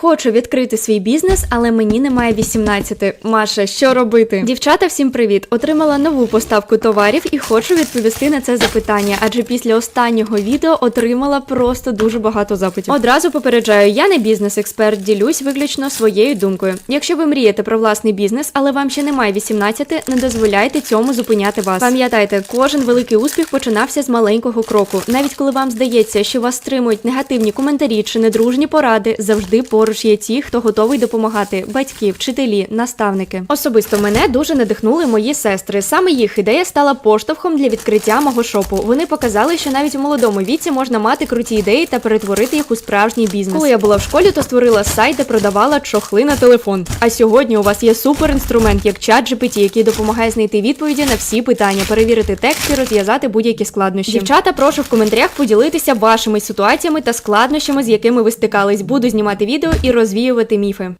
Хочу відкрити свій бізнес, але мені немає 18. Маша, що робити? Дівчата, всім привіт! Отримала нову поставку товарів і хочу відповісти на це запитання, адже після останнього відео отримала просто дуже багато запитів. Одразу попереджаю, я не бізнес-експерт, ділюсь виключно своєю думкою. Якщо ви мрієте про власний бізнес, але вам ще немає 18, не дозволяйте цьому зупиняти вас. Пам'ятайте, кожен великий успіх починався з маленького кроку. Навіть коли вам здається, що вас стримують негативні коментарі чи недружні поради, завжди поруч є ті, хто готовий допомагати: батьки, вчителі, наставники. Особисто мене дуже надихнули мої сестри. Саме їх ідея стала поштовхом для відкриття мого шопу. Вони показали, що навіть у молодому віці можна мати круті ідеї та перетворити їх у справжній бізнес. Коли я була в школі, то створила сайт, де продавала чохли на телефон. А сьогодні у вас є суперінструмент, як чат GPT, який допомагає знайти відповіді на всі питання, перевірити текст і розв'язати будь-які складнощі. Дівчата, прошу в коментарях поділитися вашими ситуаціями та складнощами, з якими ви стикались. Буду знімати відео і розвіювати міфи.